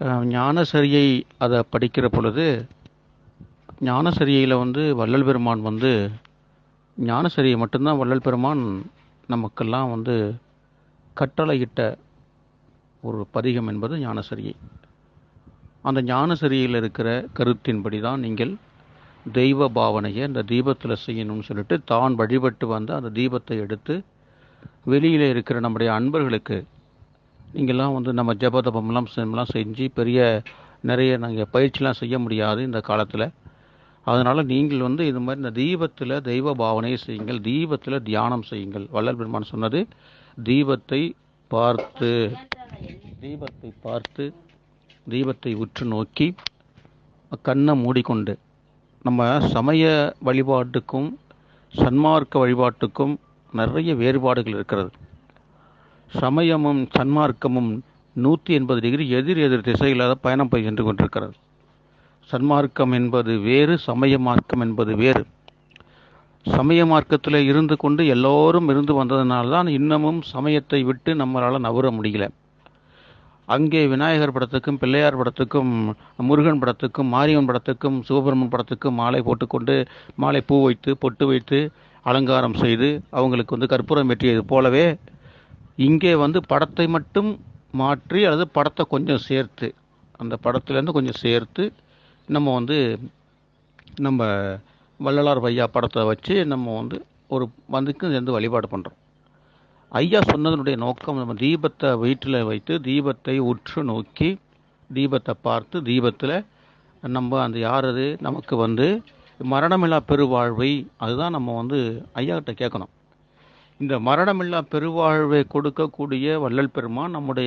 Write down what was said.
ஞானசரியை அதை படிக்கிற பொழுது ஞானசரியில் வந்து வள்ளல் பெருமான் வந்து ஞானசரியை மட்டும்தான் வள்ளல் பெருமான் நமக்கெல்லாம் வந்து கட்டளையிட்ட ஒரு பதிகம் என்பது ஞானசரியை. அந்த ஞானசரியில் இருக்கிற கருத்தின்படி தான் நீங்கள் தெய்வ பாவனையை அந்த தீபத்தில் செய்யணும்னு சொல்லிட்டு தான் வழிபட்டு வந்த அந்த தீபத்தை எடுத்து வெளியில் இருக்கிற நம்முடைய அன்பர்களுக்கு நீங்கள்லாம் வந்து நம்ம ஜபதபம்லாம் செல்லாம் செஞ்சு பெரிய நிறைய நாங்கள் பயிற்சிலாம் செய்ய முடியாது இந்த காலத்தில். அதனால் நீங்கள் வந்து இது மாதிரி இந்த தீபத்தில் தெய்வ பாவனையை செய்யுங்கள். தீபத்தில் தியானம் செய்யுங்கள். வள்ளல் பெருமான் சொன்னது தீபத்தை பார்த்து தீபத்தை பார்த்து தீபத்தை உற்று நோக்கி கண்ணை மூடிக்கொண்டு. நம்ம சமய வழிபாட்டுக்கும் சன்மார்க்க வழிபாட்டுக்கும் நிறைய வேறுபாடுகள் இருக்கிறது. சமயமும் சன்மார்க்கமும் நூற்றி எண்பது டிகிரி எதிர் எதிர் திசையில் பயணம் போய் சென்று கொண்டிருக்கிறது. சன்மார்க்கம் என்பது வேறு சமய மார்க்கம் என்பது வேறு. சமய மார்க்கத்தில் இருந்து கொண்டு எல்லோரும் இருந்து வந்ததுனால தான் இன்னமும் சமயத்தை விட்டு நம்மளால் நவர முடியல. அங்கே விநாயகர் படத்துக்கும் பிள்ளையார் படத்துக்கும் முருகன் படத்துக்கும் மாரியம்மன் படத்துக்கும் சிவபெருமன் படத்துக்கும் மாலை போட்டுக்கொண்டு மாலை பூ வைத்து பொட்டு வைத்து அலங்காரம் செய்து அவங்களுக்கு வந்து கற்பூரம் வெற்றியது போலவே இங்கே வந்து படத்தை மட்டும் மாற்றி அல்லது படத்தை கொஞ்சம் சேர்த்து அந்த படத்துலேருந்து கொஞ்சம் சேர்த்து நம்ம வந்து நம்ம வள்ளலார் ஐயா படத்தை வச்சு நம்ம வந்து ஒரு வந்துக்கு சேர்ந்து வழிபாடு பண்ணுறோம் ஐயா சொன்னதனுடைய நோக்கம் நம்ம தீபத்தை வீட்டில் வைத்து தீபத்தை உற்று நோக்கி தீபத்தை பார்த்து தீபத்தில் நம்ம அந்த யார் அது நமக்கு வந்து மரணமில்லா பெருவாழ்வை அதுதான் நம்ம வந்து ஐயா கேட்கணும். இந்த மரணமில்லா பெருவாழ்வை கொடுக்கக்கூடிய வள்ளல் பெருமான் நம்முடைய